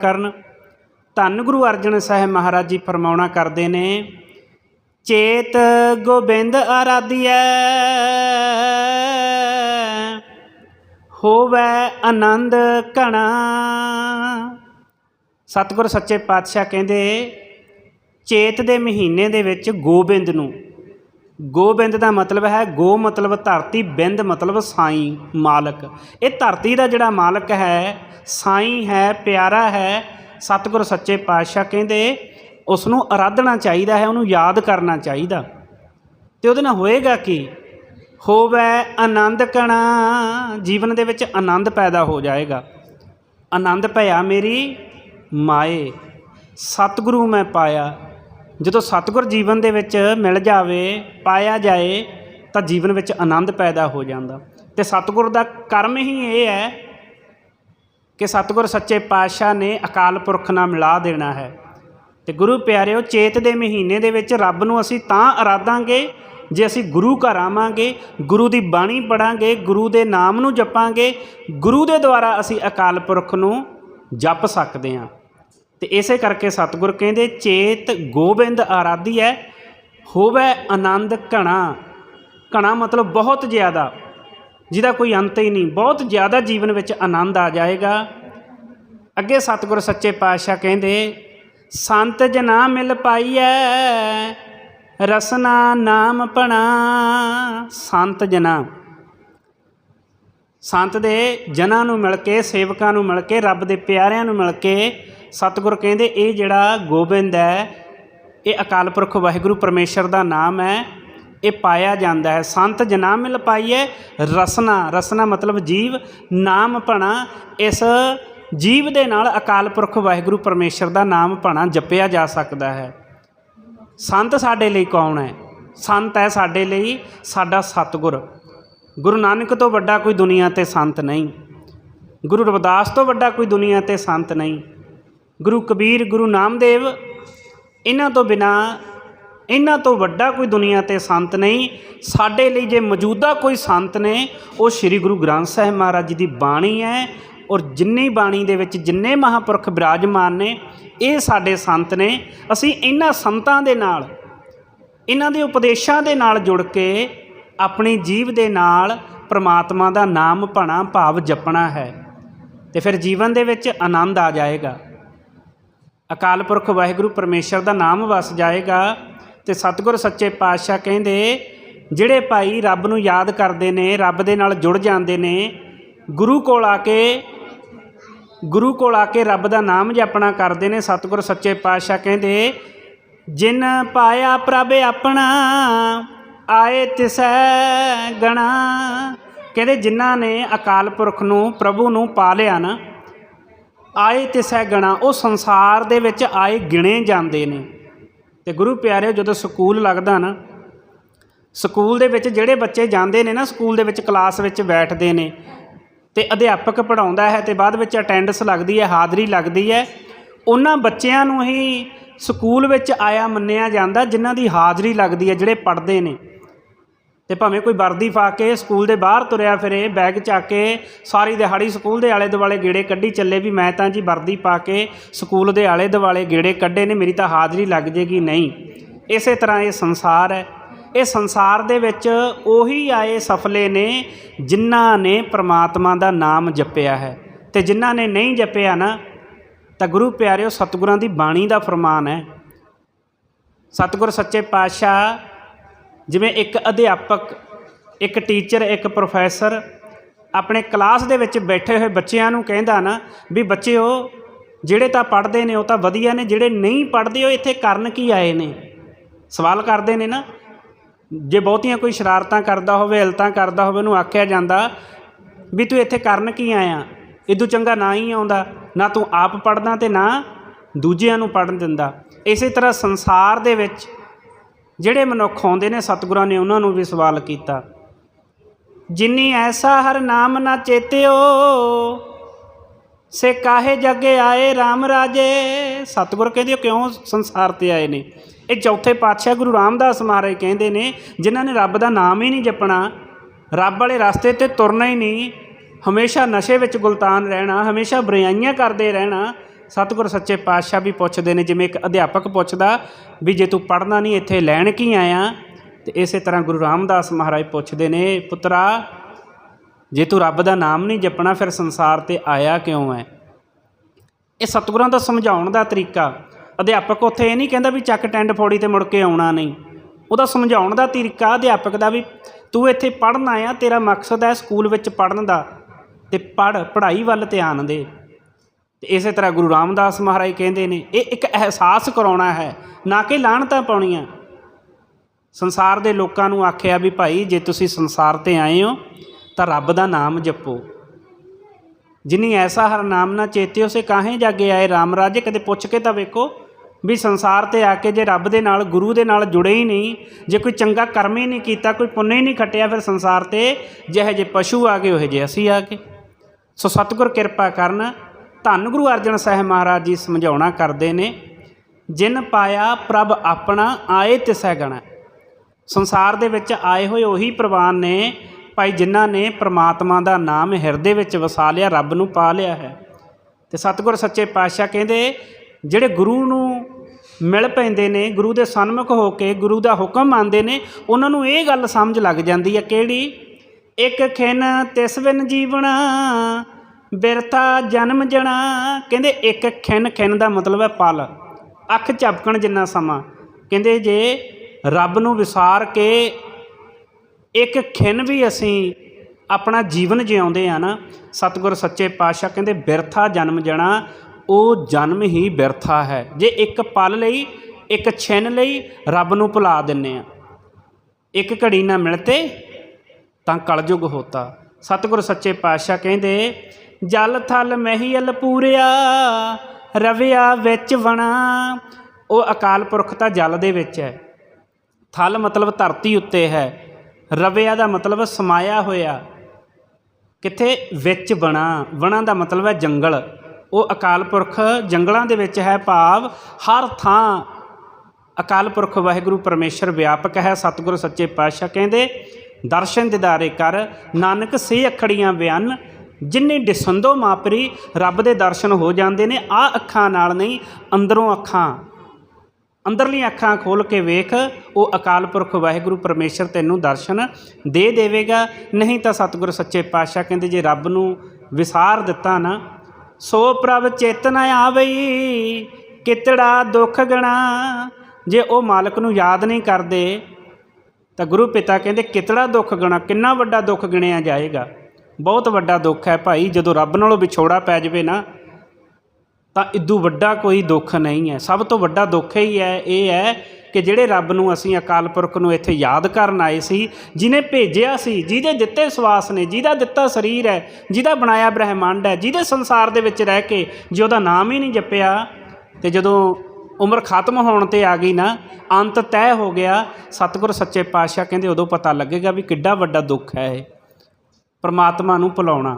ਕਰਨ। ਧੰਨ ਗੁਰੂ ਅਰਜਨ ਸਾਹਿਬ ਮਹਾਰਾਜ ਜੀ ਫਰਮਾਉਣਾ ਕਰਦੇ ਨੇ, ਚੇਤ ਗੋਬਿੰਦ ਆਰਾਧਿਐ, ਹੋਵੇ ਆਨੰਦ ਘਣਾ। ਸਤਿਗੁਰ ਸੱਚੇ ਪਾਤਸ਼ਾਹ ਕਹਿੰਦੇ, ਚੇਤ ਦੇ ਮਹੀਨੇ ਦੇ ਵਿੱਚ ਗੋਬਿੰਦ ਨੂੰ ਗੋਬਿੰਦ ਦਾ ਮਤਲਬ ਹੈ ਗੋ ਮਤਲਬ ਧਰਤੀ, ਬਿੰਦ ਮਤਲਬ ਸਾਈਂ, ਮਾਲਕ। ਇਹ ਧਰਤੀ ਦਾ ਜਿਹੜਾ ਮਾਲਕ ਹੈ, ਸਾਈਂ ਹੈ, ਪਿਆਰਾ ਹੈ, ਸਤਿਗੁਰ ਸੱਚੇ ਪਾਤਸ਼ਾਹ ਕਹਿੰਦੇ ਉਸ ਨੂੰ ਆਰਾਧਣਾ ਚਾਹੀਦਾ ਹੈ, ਉਹਨੂੰ ਯਾਦ ਕਰਨਾ ਚਾਹੀਦਾ। ਤੇ ਉਹਦੇ ਨਾਲ ਹੋਏਗਾ ਕੀ? ਹੋਵੇ ਆਨੰਦ ਕਣਾ, ਜੀਵਨ ਦੇ ਵਿੱਚ ਆਨੰਦ ਪੈਦਾ ਹੋ ਜਾਏਗਾ। ਆਨੰਦ ਭਇਆ ਮੇਰੀ ਮਾਏ, ਸਤਿਗੁਰੂ ਮੈਂ ਪਾਇਆ ਜਦੋਂ ਸਤਿਗੁਰ ਜੀਵਨ ਦੇ ਵਿੱਚ ਮਿਲ ਜਾਵੇ, ਪਾਇਆ ਜਾਏ, ਤਾਂ ਜੀਵਨ ਵਿੱਚ ਆਨੰਦ ਪੈਦਾ ਹੋ ਜਾਂਦਾ। ਤੇ ਸਤਿਗੁਰ ਦਾ ਕਰਮ ਹੀ ਇਹ ਹੈ ਕਿ ਸਤਿਗੁਰ ਸੱਚੇ ਪਾਤਸ਼ਾਹ ਨੇ ਅਕਾਲ ਪੁਰਖ ਨਾਲ ਮਿਲਾ ਦੇਣਾ ਹੈ। ਤੇ ਗੁਰੂ ਪਿਆਰਿਓ, ਚੇਤ ਦੇ ਮਹੀਨੇ ਦੇ ਵਿੱਚ ਰੱਬ ਨੂੰ ਅਸੀਂ ਤਾਂ ਅਰਾਧਾਂਗੇ ਜੇ ਅਸੀਂ ਗੁਰੂ ਘਰ ਆਵਾਂਗੇ, ਗੁਰੂ ਦੀ ਬਾਣੀ ਪੜਾਂਗੇ, ਗੁਰੂ ਦੇ ਨਾਮ ਨੂੰ ਜਪਾਂਗੇ, ਗੁਰੂ ਦੇ ਦੁਆਰਾ ਅਸੀਂ ਅਕਾਲ ਪੁਰਖ ਨੂੰ ਜਪ ਸਕਦੇ ਹਾਂ। ਤੇ ਇਸੇ ਕਰਕੇ ਸਤਿਗੁਰ ਕਹਿੰਦੇ, ਚੇਤ ਗੋਬਿੰਦ ਆਰਾਧੀ ਹੈ ਹੋਵੇ ਆਨੰਦ ਘਣਾ। ਘਣਾ ਮਤਲਬ ਬਹੁਤ ਜ਼ਿਆਦਾ, ਜਿਹਦਾ ਕੋਈ ਅੰਤ ਹੀ ਨਹੀਂ। ਬਹੁਤ ਜ਼ਿਆਦਾ ਜੀਵਨ ਵਿੱਚ ਆਨੰਦ ਆ ਜਾਏਗਾ। ਅੱਗੇ ਸਤਿਗੁਰ ਸੱਚੇ ਪਾਤਸ਼ਾਹ ਕਹਿੰਦੇ, ਸੰਤ ਜਨਾ ਮਿਲ ਪਾਈਐ, ਰਸਨਾ ਨਾਮ ਪਣਾ। ਸੰਤ ਜਨਾ। ਸੰਤ ਦੇ ਜਨਾਂ ਨੂੰ ਮਿਲ ਕੇ, ਸੇਵਕਾਂ ਨੂੰ ਮਿਲ ਕੇ, ਰੱਬ ਦੇ ਪਿਆਰਿਆਂ ਨੂੰ ਮਿਲ ਕੇ ਸਤਿਗੁਰ ਕਹਿੰਦੇ, ਇਹ ਜਿਹੜਾ ਗੋਬਿੰਦ ਹੈ, ਇਹ ਅਕਾਲ ਪੁਰਖ ਵਾਹਿਗੁਰੂ ਪਰਮੇਸ਼ਰ ਦਾ ਨਾਮ ਹੈ। ਇਹ ਪਾਇਆ ਜਾਂਦਾ ਹੈ। ਸੰਤ ਜਨਾ ਮਿਲ ਪਾਈਏ, ਰਸਨਾ ਰਸਨਾ ਮਤਲਬ ਜੀਵ, ਨਾਮ ਭਣਾ, ਇਸ ਜੀਵ ਦੇ ਨਾਲ ਅਕਾਲ ਪੁਰਖ ਵਾਹਿਗੁਰੂ ਪਰਮੇਸ਼ਰ ਦਾ ਨਾਮ ਭਣਾ ਜਪਿਆ ਜਾ ਸਕਦਾ ਹੈ। ਸੰਤ ਸਾਡੇ ਲਈ ਕੌਣ ਹੈ? ਸੰਤ ਹੈ ਸਾਡੇ ਲਈ ਸਾਡਾ ਸਤਿਗੁਰ। ਗੁਰੂ ਨਾਨਕ ਤੋਂ ਵੱਡਾ ਕੋਈ ਦੁਨੀਆ ਤੇ ਸੰਤ ਨਹੀਂ। ਗੁਰੂ ਰਵਿਦਾਸ ਤੋਂ ਵੱਡਾ ਕੋਈ ਦੁਨੀਆ ਤੇ ਸੰਤ ਨਹੀਂ। ਗੁਰੂ ਕਬੀਰ, ਗੁਰੂ ਨਾਮਦੇਵ, ਇਹਨਾਂ ਤੋਂ ਬਿਨਾ ਇਹਨਾਂ ਤੋਂ ਵੱਡਾ ਕੋਈ ਦੁਨੀਆ ਤੇ ਸੰਤ ਨਹੀਂ। ਸਾਡੇ ਲਈ ਜੇ ਮੌਜੂਦਾ ਕੋਈ ਸੰਤ ਨੇ, ਉਹ ਸ੍ਰੀ ਗੁਰੂ ਗ੍ਰੰਥ ਸਾਹਿਬ ਮਹਾਰਾਜ ਜੀ ਦੀ ਬਾਣੀ ਹੈ ਔਰ ਜਿੰਨੀ ਬਾਣੀ ਦੇ ਵਿੱਚ ਜਿੰਨੇ ਮਹਾਪੁਰਖ ਬਿਰਾਜਮਾਨ ਨੇ, ਇਹ ਸਾਡੇ ਸੰਤ ਨੇ। ਅਸੀਂ ਇਹਨਾਂ ਸੰਤਾਂ ਦੇ ਨਾਲ, ਇਹਨਾਂ ਦੇ ਉਪਦੇਸ਼ਾਂ ਦੇ ਨਾਲ ਜੁੜ ਕੇ ਆਪਣੀ ਜੀਵ ਦੇ ਨਾਲ ਪ੍ਰਮਾਤਮਾ ਦਾ ਨਾਮ, ਭਣਾ, ਭਾਵ ਜਪਣਾ ਹੈ। ਤੇ ਫਿਰ ਜੀਵਨ ਦੇ ਵਿੱਚ ਆਨੰਦ ਆ ਜਾਏਗਾ। ਅਕਾਲ ਪੁਰਖ ਵਾਹਿਗੁਰੂ ਪਰਮੇਸ਼ਰ ਦਾ ਨਾਮ ਵਸ ਜਾਏਗਾ ਤੇ ਸਤਿਗੁਰ ਸੱਚੇ ਪਾਤਸ਼ਾਹ ਕਹਿੰਦੇ, ਜਿਹੜੇ ਭਾਈ ਰੱਬ ਨੂੰ ਯਾਦ ਕਰਦੇ ਨੇ, ਰੱਬ ਦੇ ਨਾਲ ਜੁੜ ਜਾਂਦੇ ਨੇ, ਗੁਰੂ ਕੋਲ ਆ ਕੇ, ਗੁਰੂ ਕੋਲ ਆ ਕੇ ਰੱਬ ਦਾ ਨਾਮ ਜਪਣਾ ਕਰਦੇ ਨੇ, ਸਤਿਗੁਰ ਸੱਚੇ ਪਾਤਸ਼ਾਹ ਕਹਿੰਦੇ, ਜਿਨ ਪਾਇਆ ਪ੍ਰਭ ਆਪਣਾ, ਆਏ ਤਿਸੈ ਗਣਾ। ਕਹਿੰਦੇ, ਜਿਨ੍ਹਾਂ ਨੇ ਅਕਾਲ ਪੁਰਖ ਨੂੰ, ਪ੍ਰਭੂ ਨੂੰ ਪਾ ਲਿਆ ਨਾ ਆਏ ਤਿਸੈ ਗਣਾ, ਉਹ ਸੰਸਾਰ ਦੇ ਵਿੱਚ ਆਏ ਗਿਣੇ ਜਾਂਦੇ ਨੇ। ਤੇ ਗੁਰੂ ਪਿਆਰਿਓ, ਜਦੋਂ ਸਕੂਲ ਲੱਗਦਾ ਨਾ, ਸਕੂਲ ਦੇ ਵਿੱਚ ਜਿਹੜੇ ਬੱਚੇ ਜਾਂਦੇ ਨੇ ਨਾ, ਸਕੂਲ ਦੇ ਵਿੱਚ ਕਲਾਸ ਵਿੱਚ ਬੈਠਦੇ ਨੇ, ਤੇ ਅਧਿਆਪਕ ਪੜਾਉਂਦਾ ਹੈ ਤੇ ਬਾਅਦ ਵਿੱਚ ਅਟੈਂਡੈਂਸ ਲੱਗਦੀ ਹੈ, ਹਾਜ਼ਰੀ ਲੱਗਦੀ ਹੈ, ਉਹਨਾਂ ਬੱਚਿਆਂ ਨੂੰ ਹੀ ਸਕੂਲ ਵਿੱਚ ਆਇਆ ਮੰਨਿਆ ਜਾਂਦਾ, ਜਿਨ੍ਹਾਂ ਦੀ ਹਾਜ਼ਰੀ ਲੱਗਦੀ ਹੈ, ਜਿਹੜੇ ਪੜ੍ਹਦੇ ਨੇ। ਤੇ ਭਾਵੇਂ ਕੋਈ ਵਰਦੀ ਪਾ ਕੇ ਸਕੂਲ ਦੇ ਬਾਹਰ ਤੁਰਿਆ ਫਿਰੇ, ਬੈਗ ਚੱਕ ਕੇ ਸਾਰੀ ਦਿਹਾੜੀ ਸਕੂਲ ਦੇ ਆਲੇ ਦੁਆਲੇ ਗੇੜੇ ਕੱਢੀ ਚੱਲੇ ਵੀ ਮੈਂ ਤਾਂ ਜੀ ਵਰਦੀ ਪਾ ਕੇ ਸਕੂਲ ਦੇ ਆਲੇ ਦੁਆਲੇ ਗੇੜੇ ਕੱਢੇ ਨੇ, ਮੇਰੀ ਤਾਂ ਹਾਜ਼ਰੀ ਲੱਗ ਜੇਗੀ ਨਹੀਂ। ਇਸੇ ਤਰ੍ਹਾਂ ਇਹ ਸੰਸਾਰ ਹੈ। ਇਹ ਸੰਸਾਰ ਦੇ ਵਿੱਚ ਉਹੀ ਆਏ ਸਫਲੇ ਨੇ ਜਿਨ੍ਹਾਂ ਨੇ ਪ੍ਰਮਾਤਮਾ ਦਾ ਨਾਮ ਜਪਿਆ ਹੈ। ਤੇ ਜਿਨ੍ਹਾਂ ਨੇ ਨਹੀਂ ਜਪਿਆ ਨਾ, ਤਾਂ ਗੁਰੂ ਪਿਆਰਿਓ ਸਤਿਗੁਰਾਂ ਦੀ ਬਾਣੀ ਦਾ ਫਰਮਾਨ ਹੈ। ਸਤਿਗੁਰ ਸੱਚੇ ਪਾਤਸ਼ਾਹ ਜਿਵੇਂ ਇੱਕ ਅਧਿਆਪਕ, ਇੱਕ ਟੀਚਰ, ਇੱਕ ਪ੍ਰੋਫੈਸਰ ਆਪਣੇ ਕਲਾਸ ਦੇ ਵਿੱਚ ਬੈਠੇ ਹੋਏ ਬੱਚਿਆਂ ਨੂੰ ਕਹਿੰਦਾ ਨਾ ਵੀ ਬੱਚਿਓ ਜਿਹੜੇ ਤਾਂ ਪੜ੍ਹਦੇ ਨੇ ਉਹ ਤਾਂ ਵਧੀਆ ਨੇ, ਜਿਹੜੇ ਨਹੀਂ ਪੜ੍ਹਦੇ ਉਹ ਇੱਥੇ ਕਰਨ ਕੀ ਆਏ ਨੇ? ਸਵਾਲ ਕਰਦੇ ਨੇ ਨਾ। ਜੇ ਬਹੁਤੀਆਂ ਕੋਈ ਸ਼ਰਾਰਤਾਂ ਕਰਦਾ ਹੋਵੇ, ਹਲਤਾਂ ਕਰਦਾ ਹੋਵੇ, ਉਹਨੂੰ ਆਖਿਆ ਜਾਂਦਾ ਵੀ ਤੂੰ ਇੱਥੇ ਕਰਨ ਕੀ ਆਇਆ? ਇਦੋਂ ਚੰਗਾ ਨਾ ਹੀ ਆਉਂਦਾ। ਨਾ ਤੂੰ ਆਪ ਪੜ੍ਹਦਾ ਤੇ ਨਾ ਦੂਜਿਆਂ ਨੂੰ ਪੜ੍ਹਨ ਦਿੰਦਾ। ਇਸੇ ਤਰ੍ਹਾਂ ਸੰਸਾਰ ਦੇ ਵਿੱਚ ਜਿਹੜੇ ਮਨੁੱਖ ਆਉਂਦੇ ਨੇ ਸਤਿਗੁਰਾਂ ਨੇ ਉਹਨਾਂ ਨੂੰ ਵੀ ਸਵਾਲ ਕੀਤਾ, ਜਿਨੀ ਐਸਾ ਹਰ ਨਾਮ ਨਾ ਚੇਤਿਓ, ਸੇ ਕਾਹੇ ਜਗੇ ਆਏ RAM ਰਾਜੇ। ਸਤਿਗੁਰ ਕਹਿੰਦੇ ਕਿਉਂ ਸੰਸਾਰ ਤੇ ਆਏ ਨੇ? ਇਹ ਚੌਥੇ ਪਾਤਸ਼ਾਹ ਗੁਰੂ ਰਾਮਦਾਸ ਮਹਾਰਾਜ ਕਹਿੰਦੇ ਨੇ, ਜਿਨ੍ਹਾਂ ਨੇ ਰੱਬ ਦਾ ਨਾਮ ਹੀ ਨਹੀਂ ਜਪਣਾ, ਰੱਬ ਵਾਲੇ ਰਸਤੇ ਤੇ ਤੁਰਨਾ ਹੀ ਨਹੀਂ, ਹਮੇਸ਼ਾ ਨਸ਼ੇ ਵਿੱਚ ਗੁਲਤਾਨ ਰਹਿਣਾ, ਹਮੇਸ਼ਾ ਬੁਰਾਈਆਂ ਕਰਦੇ ਰਹਿਣਾ ਸਤਿਗੁਰ ਸੱਚੇ ਪਾਤਸ਼ਾਹ ਵੀ ਪੁੱਛਦੇ ਨੇ, ਜਿਵੇਂ ਇੱਕ ਅਧਿਆਪਕ ਪੁੱਛਦਾ ਵੀ ਜੇ ਤੂੰ ਪੜ੍ਹਨਾ ਨਹੀਂ, ਇੱਥੇ ਲੈਣ ਕੀ ਆਇਆ? ਤੇ ਇਸੇ ਤਰ੍ਹਾਂ ਗੁਰੂ ਰਾਮਦਾਸ ਮਹਾਰਾਜ ਪੁੱਛਦੇ ਨੇ, ਪੁੱਤਰਾ, ਜੇ ਤੂੰ ਰੱਬ ਦਾ ਨਾਮ ਨਹੀਂ ਜਪਣਾ, ਫਿਰ ਸੰਸਾਰ ਤੇ ਆਇਆ ਕਿਉਂ ਹੈ? ਇਹ ਸਤਿਗੁਰਾਂ ਦਾ ਸਮਝਾਉਣ ਦਾ ਤਰੀਕਾ। ਅਧਿਆਪਕ ਉੱਥੇ ਇਹ ਨਹੀਂ ਕਹਿੰਦਾ ਵੀ ਚੱਕ ਟੈਂਡ ਫੋੜੀ ਤੇ ਮੁੜ ਕੇ ਆਉਣਾ ਨਹੀਂ। ਉਹਦਾ ਸਮਝਾਉਣ ਦਾ ਤਰੀਕਾ ਅਧਿਆਪਕ ਦਾ ਵੀ, ਤੂੰ ਇੱਥੇ ਪੜ੍ਹਨ ਆਇਆ, ਤੇਰਾ ਮਕਸਦ ਹੈ ਸਕੂਲ ਵਿੱਚ ਪੜ੍ਹਨ ਦਾ, ਤੇ ਪੜ੍ਹ, ਪੜ੍ਹਾਈ ਵੱਲ ਧਿਆਨ ਦੇ। ਤੇ ਇਸੇ ਤਰ੍ਹਾਂ ਗੁਰੂ ਰਾਮਦਾਸ ਮਹਾਰਾਜ ਕਹਿੰਦੇ ਨੇ, ਇਹ ਇੱਕ ਅਹਿਸਾਸ ਕਰਾਉਣਾ ਹੈ, ਨਾ ਕਿ ਲਾਹਣਤਾਂ ਪਾਉਣੀਆਂ। ਸੰਸਾਰ ਦੇ ਲੋਕਾਂ ਨੂੰ ਆਖਿਆ ਵੀ ਭਾਈ, ਜੇ ਤੁਸੀਂ ਸੰਸਾਰ ਤੇ ਆਏ ਹੋ, ਤਾਂ ਰੱਬ ਦਾ ਨਾਮ ਜਪੋ। ਜਿਨੀ ਐਸਾ ਹਰ ਨਾਮ ਨਾ ਚੇਤੇ, ਉਸੇ ਕਾਹੇ ਜਾਗੇ ਆਏ RAM ਰਾਜੇ, ਕਦੇ ਪੁੱਛ ਕੇ ਤਾਂ ਵੇਖੋ ਵੀ ਸੰਸਾਰ ਤੇ ਆ ਕੇ ਜੇ ਰੱਬ ਦੇ ਨਾਲ, ਗੁਰੂ ਦੇ ਨਾਲ ਜੁੜੇ ਹੀ ਨਹੀਂ, ਜੇ ਕੋਈ ਚੰਗਾ ਕਰਮ ਹੀ ਨਹੀਂ ਕੀਤਾ, ਕੋਈ ਪੁੰਨ ਹੀ ਨਹੀਂ ਖੱਟਿਆ, ਫਿਰ ਸੰਸਾਰ ਤੇ ਜਿਹੇ ਜੇ ਪਸ਼ੂ ਆ ਗਏ, ਉਹ ਜੇ ਅਸੀਂ ਆ ਗਏ। ਸੋ ਸਤਿਗੁਰ ਕਿਰਪਾ ਕਰਨ ਧੰਨ ਗੁਰੂ ਅਰਜਨ ਸਾਹਿਬ ਮਹਾਰਾਜ ਜੀ ਸਮਝਾਉਣਾ ਕਰਦੇ ਨੇ, ਜਿਨ ਪਾਇਆ ਪ੍ਰਭ ਆਪਣਾ ਆਏ ਤਿਸੈ ਗਣਾ। ਸੰਸਾਰ ਦੇ ਵਿੱਚ ਆਏ ਹੋਏ ਉਹੀ ਪ੍ਰਵਾਨ ਨੇ, ਭਾਈ ਜਿਨ੍ਹਾਂ ਨੇ ਪ੍ਰਮਾਤਮਾ ਦਾ ਨਾਮ ਹਿਰਦੇ ਵਿੱਚ ਵਸਾ ਲਿਆ, ਰੱਬ ਨੂੰ ਪਾ ਲਿਆ ਹੈ। ਤੇ ਸਤਿਗੁਰ ਸੱਚੇ ਪਾਤਸ਼ਾਹ ਕਹਿੰਦੇ, ਜਿਹੜੇ ਗੁਰੂ ਨੂੰ ਮਿਲ ਪੈਂਦੇ ਨੇ, ਗੁਰੂ ਦੇ ਸਨਮੁਖ ਹੋ ਕੇ ਗੁਰੂ ਦਾ ਹੁਕਮ ਮੰਨਦੇ ਨੇ, ਉਹਨਾਂ ਨੂੰ ਇਹ ਗੱਲ ਸਮਝ ਲੱਗ ਜਾਂਦੀ ਹੈ ਕਿਹੜੀ? ਇੱਕ ਖਿਨ ਤਿਸ ਬਿਨ ਜੀਵਣਾ ਬਿਰਥਾ ਜਨਮ ਜਣਾ। ਕਹਿੰਦੇ ਇੱਕ ਖਿਨ ਖਿਨ ਦਾ ਮਤਲਬ ਹੈ ਪਲ। ਅੱਖ ਝਪਕਣ ਜਿੰਨਾ ਸਮਾਂ। ਕਹਿੰਦੇ ਜੇ ਰੱਬ ਨੂੰ ਵਿਸਾਰ ਕੇ ਇੱਕ ਖਿਨ ਵੀ ਅਸੀਂ ਆਪਣਾ ਜੀਵਨ ਜਿਉਂਦੇ ਆ ਨਾ, ਸਤਿਗੁਰ ਸੱਚੇ ਪਾਤਸ਼ਾਹ ਕਹਿੰਦੇ ਬਿਰਥਾ ਜਨਮ ਜਣਾ, ਉਹ ਜਨਮ ਹੀ ਬਿਰਥਾ ਹੈ। ਜੇ ਇੱਕ ਪਲ ਲਈ, ਇੱਕ ਛਿੰਨ ਲਈ ਰੱਬ ਨੂੰ ਭੁਲਾ ਦਿੰਨੇ ਆ। ਇੱਕ ਘੜੀ ਨਾ ਮਿਲਤੇ ਤਾਂ ਕਲਯੁਗ ਹੋਤਾ। ਸਤਿਗੁਰ ਸੱਚੇ ਪਾਤਸ਼ਾਹ ਕਹਿੰਦੇ ਜਲ ਥਲ ਮਹੀਲ ਪੂਰਿਆ, ਰਵਿਆ ਵਿੱਚ ਵਣਾ। ਉਹ ਅਕਾਲ ਪੁਰਖ ਤਾਂ ਜਲ ਦੇ ਵਿੱਚ ਹੈ। ਥਲ ਮਤਲਬ ਧਰਤੀ ਉੱਤੇ ਹੈ। ਰਵਿਆ ਦਾ ਮਤਲਬ ਸਮਾਇਆ ਹੋਇਆ। ਕਿੱਥੇ? ਵਿੱਚ ਬਣਾ ਵਣਾ ਦਾ ਮਤਲਬ ਹੈ ਜੰਗਲ। ਉਹ ਅਕਾਲ ਪੁਰਖ ਜੰਗਲਾਂ ਦੇ ਵਿੱਚ ਹੈ ਭਾਵ ਹਰ ਥਾਂ ਅਕਾਲ ਪੁਰਖ ਵਾਹਿਗੁਰੂ ਪਰਮੇਸ਼ਰ ਵਿਆਪਕ ਹੈ, ਸਤਿਗੁਰੂ ਸੱਚੇ ਪਾਤਸ਼ਾਹ ਕਹਿੰਦੇ, ਦਰਸ਼ਨ ਦਿਦਾਰੇ ਕਰ, ਨਾਨਕ ਸੇ ਅਖੜੀਆਂ ਬਿਆਨ ਜਿੰਨੀ ਦਿਸੰਦੋ ਮਾਪਰੀ ਰੱਬ ਦੇ ਦਰਸ਼ਨ ਹੋ ਜਾਂਦੇ ਨੇ ਆ ਅੱਖਾਂ ਨਾਲ ਨਹੀਂ, ਅੰਦਰੋਂ ਅੱਖਾਂ, ਅੰਦਰਲੀਆਂ ਅੱਖਾਂ ਖੋਲ ਕੇ ਵੇਖ, ਉਹ ਅਕਾਲ ਪੁਰਖ ਵਾਹਿਗੁਰੂ ਪਰਮੇਸ਼ਰ ਤੈਨੂੰ ਦਰਸ਼ਨ ਦੇ ਦੇਵੇਗਾ। ਨਹੀਂ ਤਾਂ ਸਤਿਗੁਰ ਸੱਚੇ ਪਾਤਸ਼ਾਹ ਕਹਿੰਦੇ, ਜੇ ਰੱਬ ਨੂੰ ਵਿਸਾਰ ਦਿੱਤਾ ਨਾ, ਸੋ ਪ੍ਰਭ ਚੇਤਨ ਆਵਈ, ਕਿਤੜਾ ਦੁੱਖ ਗਣਾ। ਜੇ ਉਹ ਮਾਲਕ ਨੂੰ ਯਾਦ ਨਹੀਂ ਕਰਦੇ, ਤਾਂ ਗੁਰੂ ਪਿਤਾ ਕਹਿੰਦੇ, ਕਿਤੜਾ ਦੁੱਖ ਗਣਾ, ਕਿੰਨਾ ਵੱਡਾ ਦੁੱਖ ਗਿਣਿਆ ਜਾਏਗਾ। ਬਹੁਤ ਵੱਡਾ ਦੁੱਖ ਹੈ ਭਾਈ, ਜਦੋਂ ਰੱਬ ਨਾਲੋਂ ਵਿਛੋੜਾ ਪੈ ਜਾਵੇ ਨਾ, ਤਾਂ ਇਦੋਂ ਵੱਡਾ ਕੋਈ ਦੁੱਖ ਨਹੀਂ ਹੈ। ਸਭ ਤੋਂ ਵੱਡਾ ਦੁੱਖ ਹੀ ਹੈ, ਇਹ ਹੈ ਕਿ ਜਿਹੜੇ ਰੱਬ ਨੂੰ ਅਸੀਂ ਅਕਾਲ ਪੁਰਖ ਨੂੰ ਇੱਥੇ ਯਾਦ ਕਰਨ ਆਏ ਸੀ, ਜਿਨੇ ਭੇਜਿਆ ਸੀ, ਜਿਹਦੇ ਦਿੱਤੇ ਸਵਾਸ ਨੇ, ਜਿਹਦਾ ਦਿੱਤਾ ਸਰੀਰ ਹੈ, ਜਿਹਦਾ ਬਣਾਇਆ ਬ੍ਰਹਿਮੰਡ ਹੈ, ਜਿਹਦੇ ਸੰਸਾਰ ਦੇ ਵਿੱਚ ਰਹਿ ਕੇ ਜੇ ਉਹਦਾ ਨਾਮ ਹੀ ਨਹੀਂ ਜਪਿਆ, ਤੇ ਜਦੋਂ ਉਮਰ ਖਤਮ ਹੋਣ ਤੇ ਆ ਗਈ ਨਾ, ਅੰਤ ਤੈਅ ਹੋ ਗਿਆ, ਸਤਿਗੁਰ ਸੱਚੇ ਪਾਤਸ਼ਾਹ ਕਹਿੰਦੇ ਉਦੋਂ ਪਤਾ ਲੱਗੇਗਾ ਵੀ ਕਿੱਡਾ ਵੱਡਾ ਦੁੱਖ ਹੈ ਇਹ। ਪਰਮਾਤਮਾ ਨੂੰ ਭੁਲਾਉਣਾ,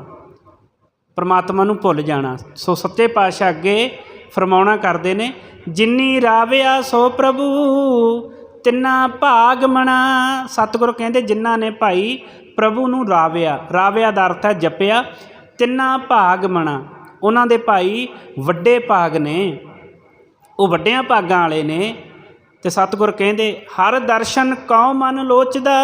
ਪਰਮਾਤਮਾ ਨੂੰ ਭੁੱਲ ਜਾਣਾ। ਸੋ ਸੱਚੇ ਪਾਤਸ਼ਾਹ ਅੱਗੇ ਫਰਮਾਉਣਾ ਕਰਦੇ ਨੇ, ਜਿੰਨੀ ਰਾਵਿਆ ਸੋ ਪ੍ਰਭੂ, ਤਿੰਨਾ ਭਾਗ ਮਣਾ। ਸਤਿਗੁਰ ਕਹਿੰਦੇ ਜਿਨ੍ਹਾਂ ਨੇ ਭਾਈ ਪ੍ਰਭੂ ਨੂੰ ਰਾਵਿਆ ਰਾਵਿਆ ਦਾ ਅਰਥ ਹੈ ਜਪਿਆ, ਤਿੰਨਾ ਭਾਗ ਮਣਾ। ਉਹਨਾਂ ਦੇ ਭਾਈ ਵੱਡੇ ਭਾਗ ਨੇ, ਉਹ ਵੱਡਿਆਂ ਭਾਗਾਂ ਵਾਲੇ ਨੇ। ਤੇ ਸਤਿਗੁਰ ਕਹਿੰਦੇ, ਹਰ ਦਰਸ਼ਨ ਕਉ ਮਨ ਲੋਚਦਾ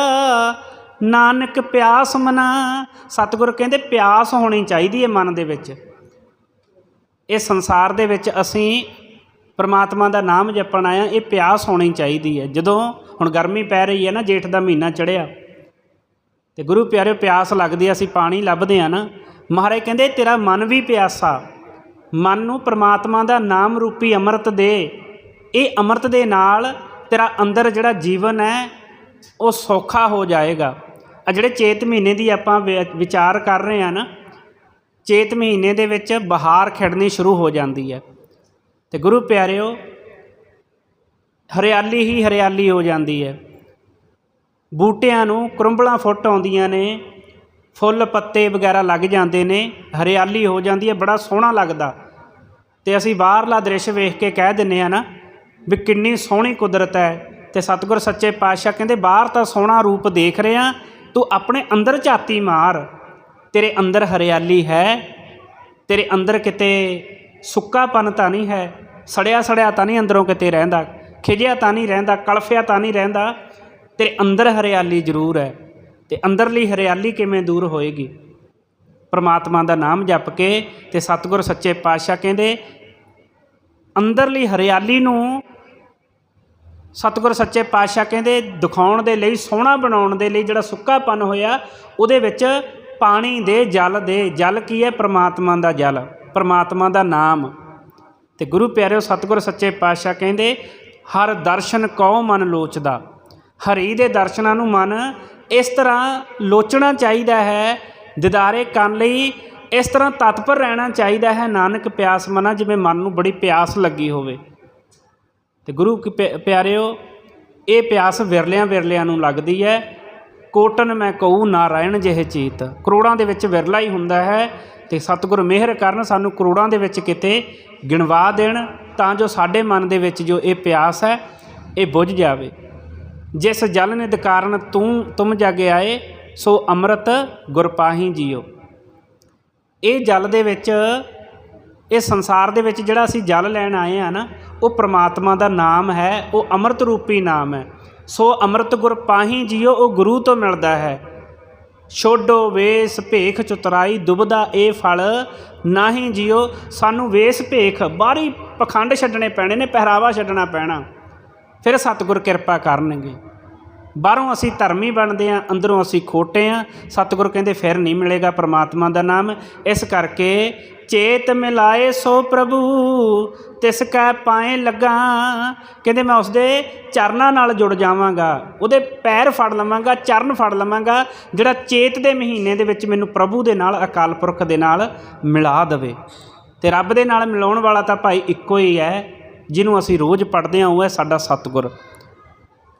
ਨਾਨਕ ਪਿਆਸ ਮਨਾ। ਸਤਿਗੁਰ ਕਹਿੰਦੇ ਪਿਆਸ ਹੋਣੀ ਚਾਹੀਦੀ ਹੈ ਮਨ ਦੇ ਵਿੱਚ। ਇਹ ਸੰਸਾਰ ਦੇ ਵਿੱਚ ਅਸੀਂ ਪਰਮਾਤਮਾ ਦਾ ਨਾਮ ਜਪਣ ਆਇਆ ਇਹ ਪਿਆਸ ਹੋਣੀ ਚਾਹੀਦੀ ਹੈ। ਜਦੋਂ ਹੁਣ ਗਰਮੀ ਪੈ ਰਹੀ ਹੈ ਨਾ, ਜੇਠ ਦਾ ਮਹੀਨਾ ਚੜਿਆ ਤੇ ਗੁਰੂ ਪਿਆਰੇ ਪਿਆਸ ਲੱਗਦੀ ਆ ਅਸੀਂ ਪਾਣੀ ਲੱਭਦੇ ਆ ਨਾ। ਮਹਾਰਾਜ ਕਹਿੰਦੇ, ਤੇਰਾ ਮਨ ਵੀ ਪਿਆਸਾ। ਮਨ ਨੂੰ ਪਰਮਾਤਮਾ ਦਾ ਨਾਮ ਰੂਪੀ ਅੰਮ੍ਰਿਤ ਦੇ। ਇਹ ਅੰਮ੍ਰਿਤ ਦੇ ਨਾਲ ਤੇਰਾ ਅੰਦਰ ਜਿਹੜਾ ਜੀਵਨ ਹੈ, ਉਹ ਸੌਖਾ ਹੋ ਜਾਏਗਾ। ਆ ਜਿਹੜੇ ਚੇਤ ਮਹੀਨੇ ਦੀ ਆਪਾਂ ਵਿ- ਵਿਚਾਰ ਕਰ ਰਹੇ ਆ ਨਾ, ਚੇਤ ਮਹੀਨੇ ਦੇ ਵਿੱਚ ਬਹਾਰ ਖਿੜਨੀ ਸ਼ੁਰੂ ਹੋ ਜਾਂਦੀ ਹੈ ਤੇ ਗੁਰੂ ਪਿਆਰਿਓ, ਹਰਿਆਲੀ ਹੀ ਹਰਿਆਲੀ ਹੋ ਜਾਂਦੀ ਹੈ ਬੂਟਿਆਂ ਨੂੰ ਕਰੰਬਲਾਂ ਫੁੱਟ ਆਉਂਦੀਆਂ ਨੇ, ਫੁੱਲ ਪੱਤੇ ਵਗੈਰਾ ਲੱਗ ਜਾਂਦੇ ਨੇ, ਹਰਿਆਲੀ ਹੋ ਜਾਂਦੀ ਹੈ ਬੜਾ ਸੋਹਣਾ ਲੱਗਦਾ। ਤੇ ਅਸੀਂ ਬਾਹਰਲਾ ਦ੍ਰਿਸ਼ ਵੇਖ ਕੇ ਕਹਿ ਦਿੰਨੇ ਆ ਨਾ ਵੀ ਕਿੰਨੀ ਸੋਹਣੀ ਕੁਦਰਤ ਹੈ। ਤੇ ਸਤਿਗੁਰ ਸੱਚੇ ਪਾਤਸ਼ਾਹ ਕਹਿੰਦੇ ਬਾਹਰ ਤਾਂ ਸੋਹਣਾ ਰੂਪ ਦੇਖ ਰਹੇ ਰਿਹਾ ਤੂੰ ਆਪਣੇ ਅੰਦਰ ਝਾਤੀ ਮਾਰ। ਤੇਰੇ ਅੰਦਰ ਹਰਿਆਲੀ ਹੈ। ਤੇਰੇ ਅੰਦਰ ਕਿਤੇ ਸੁੱਕਾਪਨ ਤਾਂ ਨਹੀਂ ਹੈ। ਸੜਿਆ ਸੜਿਆ ਤਾਂ ਨਹੀਂ ਅੰਦਰੋਂ ਕਿਤੇ ਰਹਿੰਦਾ। ਖਿਜਿਆ ਤਾਂ ਨਹੀਂ ਰਹਿੰਦਾ। ਕਲਫਿਆ ਤਾਂ ਨਹੀਂ ਰਹਿੰਦਾ। ਤੇਰੇ ਅੰਦਰ ਹਰਿਆਲੀ ਜ਼ਰੂਰ ਹੈ। ਤੇ ਅੰਦਰਲੀ ਹਰਿਆਲੀ ਕਿਵੇਂ ਦੂਰ ਹੋਏਗੀ? ਪਰਮਾਤਮਾ ਦਾ ਨਾਮ ਜਪ ਕੇ ਤੇ ਸਤਿਗੁਰ ਸੱਚੇ ਪਾਤਸ਼ਾਹ ਕਹਿੰਦੇ, ਅੰਦਰਲੀ ਹਰਿਆਲੀ ਨੂੰ ਸਤਿਗੁਰ ਸੱਚੇ ਪਾਤਸ਼ਾਹ ਕਹਿੰਦੇ, ਦਿਖਾਉਣ ਦੇ ਲਈ, ਸੋਹਣਾ ਬਣਾਉਣ ਦੇ ਲਈ ਜਿਹੜਾ ਸੁੱਕਾਪਨ ਹੋਇਆ, ਉਹਦੇ ਵਿੱਚ ਪਾਣੀ ਦੇ ਜਲ ਦੇ, ਜਲ ਕੀ ਹੈ? ਪ੍ਰਮਾਤਮਾ ਦਾ ਜਲ, ਪ੍ਰਮਾਤਮਾ ਦਾ ਨਾਮ। ਤੇ ਗੁਰੂ ਪਿਆਰਿਓ, ਸਤਿਗੁਰ ਸੱਚੇ ਪਾਤਸ਼ਾਹ ਕਹਿੰਦੇ, ਹਰ ਦਰਸ਼ਨ ਕਉ ਮਨ ਲੋਚਦਾ। ਹਰੀ ਦੇ ਦਰਸ਼ਨਾਂ ਨੂੰ ਮਨ ਇਸ ਤਰ੍ਹਾਂ ਲੋਚਣਾ ਚਾਹੀਦਾ ਹੈ, ਦਿਦਾਰੇ ਕਰਨ ਲਈ ਇਸ ਤਰ੍ਹਾਂ ਤਤਪਰ ਰਹਿਣਾ ਚਾਹੀਦਾ ਹੈ। ਨਾਨਕ ਪਿਆਸ ਮਨਾ, ਜਿਵੇਂ ਮਨ ਨੂੰ ਬੜੀ ਪਿਆਸ ਲੱਗੀ ਹੋਵੇ। ਤੇ ਗੁਰੂ ਕੀ ਪਿ- ਪਿਆਰਿਓ, ਇਹ ਪਿਆਸ ਵਿਰਲਿਆਂ ਵਿਰਲਿਆਂ ਨੂੰ ਲੱਗਦੀ ਹੈ। ਕੋਟਨ ਮੈਂ ਕਹੂ ਨਾਰਾਇਣ ਜਿਹੇ ਚੀਤ। ਕਰੋੜਾਂ ਦੇ ਵਿੱਚ ਵਿਰਲਾ ਹੀ ਹੁੰਦਾ ਹੈ ਤੇ ਸਤਿਗੁਰ ਮਿਹਰ ਕਰਨ ਸਾਨੂੰ ਕਰੋੜਾਂ ਦੇ ਵਿੱਚ ਕਿਤੇ ਗਿਣਵਾ ਦੇਣ, ਤਾਂ ਜੋ ਸਾਡੇ ਮਨ ਦੇ ਵਿੱਚ ਜੋ ਇਹ ਪਿਆਸ ਹੈ, ਇਹ ਬੁੱਝ ਜਾਵੇ। ਜਿਸ ਜਲ ਨਿਦ ਕਾਰਨ ਤੂੰ, ਤੁਮ ਜਗ ਆਏ, ਸੋ ਅੰਮ੍ਰਿਤ ਗੁਰਪਾਹੀ ਜੀਓ। ਇਹ ਜਲ ਦੇ ਵਿੱਚ ਇਹ ਸੰਸਾਰ ਦੇ ਵਿੱਚ ਜਿਹੜਾ ਅਸੀਂ ਜਲ ਲੈਣ ਆਏ ਆ ਨਾ ਉਹ ਪ੍ਰਮਾਤਮਾ ਦਾ ਨਾਮ ਹੈ, ਉਹ ਅੰਮ੍ਰਿਤ ਰੂਪੀ ਨਾਮ ਹੈ। ਸੋ ਅੰਮ੍ਰਿਤ ਗੁਰ ਪਾਹੀ ਜੀਓ, ਉਹ ਗੁਰੂ ਤੋਂ ਮਿਲਦਾ ਹੈ। ਛੋਡੋ ਵੇਸ ਭੇਖ ਚੁਤਰਾਈ, ਦੁਬਦਾ ਇਹ ਫਲ ਨਾਹੀ ਜੀਓ। ਸਾਨੂੰ ਵੇਸ ਭੇਖ, ਬਾਹਰੀ ਪਖੰਡ ਛੱਡਣੇ ਪੈਣੇ ਨੇ, ਪਹਿਰਾਵਾ ਛੱਡਣਾ ਪੈਣਾ। ਫਿਰ ਸਤਿਗੁਰ ਕਿਰਪਾ ਕਰਨਗੇ। ਬਾਹਰੋਂ ਅਸੀਂ ਧਰਮੀ ਬਣਦੇ ਆਂ ਅੰਦਰੋਂ ਅਸੀਂ ਖੋਟੇ ਆਂ ਸਤਿਗੁਰ ਕਹਿੰਦੇ, ਫਿਰ ਨਹੀਂ ਮਿਲੇਗਾ ਪ੍ਰਮਾਤਮਾ ਦਾ ਨਾਮ। ਇਸ ਕਰਕੇ ਚੇਤ ਮਿਲਾਏ ਸੋ ਪ੍ਰਭੂ ਤਿਸ ਕੈ ਪਾਏ ਲੱਗਾ। ਕਹਿੰਦੇ ਮੈਂ ਉਸਦੇ ਚਰਨਾਂ ਨਾਲ ਜੁੜ ਜਾਵਾਂਗਾ। ਉਹਦੇ ਪੈਰ ਫੜ ਲਵਾਂਗਾ, ਚਰਨ ਫੜ ਲਵਾਂਗਾ, ਜਿਹੜਾ ਚੇਤ ਦੇ ਮਹੀਨੇ ਦੇ ਵਿੱਚ ਮੈਨੂੰ ਪ੍ਰਭੂ ਦੇ ਨਾਲ, ਅਕਾਲ ਪੁਰਖ ਦੇ ਨਾਲ ਮਿਲਾ ਦੇਵੇ। ਤੇ ਰੱਬ ਦੇ ਨਾਲ ਮਿਲਾਉਣ ਵਾਲਾ ਤਾਂ ਭਾਈ ਇੱਕੋ ਹੀ ਹੈ, ਜਿਹਨੂੰ ਅਸੀਂ ਰੋਜ਼ ਪੜ੍ਹਦੇ ਹਾਂ, ਉਹ ਹੈ ਸਾਡਾ ਸਤਿਗੁਰ।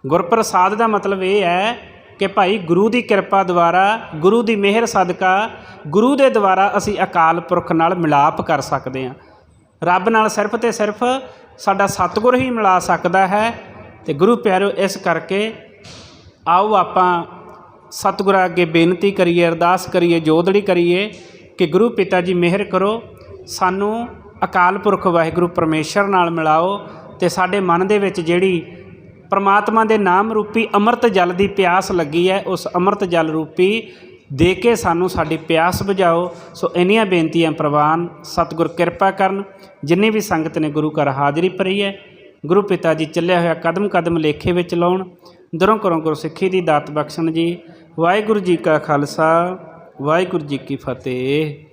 ਗੁਰਪ੍ਰਸਾਦ ਦਾ ਮਤਲਬ ਇਹ ਹੈ ਕਿ ਭਾਈ ਗੁਰੂ ਦੀ ਕਿਰਪਾ ਦੁਆਰਾ, ਗੁਰੂ ਦੀ ਮਿਹਰ ਸਦਕਾ, ਗੁਰੂ ਦੇ ਦੁਆਰਾ ਅਸੀਂ ਅਕਾਲ ਪੁਰਖ ਨਾਲ ਮਿਲਾਪ ਕਰ ਸਕਦੇ ਹਾਂ। ਰੱਬ ਨਾਲ ਸਿਰਫ ਤੇ ਸਿਰਫ ਸਾਡਾ ਸਤਿਗੁਰ ਹੀ ਮਿਲਾ ਸਕਦਾ ਹੈ ਤੇ ਗੁਰੂ ਪਿਆਰਿਓ ਇਸ ਕਰਕੇ ਆਓ ਆਪਾਂ ਸਤਿਗੁਰਾਂ ਅੱਗੇ ਬੇਨਤੀ ਕਰੀਏ, ਅਰਦਾਸ ਕਰੀਏ ਜੋਦੜੀ ਕਰੀਏ ਕਿ ਗੁਰੂ ਪਿਤਾ ਜੀ ਮਿਹਰ ਕਰੋ, ਸਾਨੂੰ ਅਕਾਲ ਪੁਰਖ ਵਾਹਿਗੁਰੂ ਪਰਮੇਸ਼ਰ ਨਾਲ ਮਿਲਾਓ ਤੇ ਸਾਡੇ ਮਨ ਦੇ ਵਿੱਚ ਜਿਹੜੀ ਪਰਮਾਤਮਾ ਦੇ ਨਾਮ ਰੂਪੀ ਅੰਮ੍ਰਿਤ ਜਲ ਦੀ ਪਿਆਸ ਲੱਗੀ ਹੈ, ਉਸ ਅੰਮ੍ਰਿਤ ਜਲ ਰੂਪੀ ਦੇ ਕੇ ਸਾਨੂੰ ਸਾਡੀ ਪਿਆਸ ਬੁਝਾਓ। ਸੋ ਇੰਨੀਆਂ ਬੇਨਤੀਆਂ ਪ੍ਰਵਾਨ, ਸਤਿਗੁਰ ਕਿਰਪਾ ਕਰਨ, ਜਿੰਨੀ ਵੀ ਸੰਗਤ ਨੇ ਗੁਰੂ ਘਰ ਹਾਜ਼ਰੀ ਭਰੀ ਹੈ, ਗੁਰੂ ਪਿਤਾ ਜੀ ਚੱਲਿਆ ਹੋਇਆ ਕਦਮ ਕਦਮ ਲੇਖੇ ਵਿੱਚ ਲਾਉਣ, ਦਰੋਂ ਕਰੋ ਗੁਰੂ ਸਿੱਖੀ ਦੀ ਦਾਤ ਬਖਸ਼ਣ ਜੀ। ਵਾਹਿਗੁਰੂ ਜੀ ਕਾ ਖਾਲਸਾ, ਵਾਹਿਗੁਰੂ ਜੀ ਕੀ ਫਤਿਹ।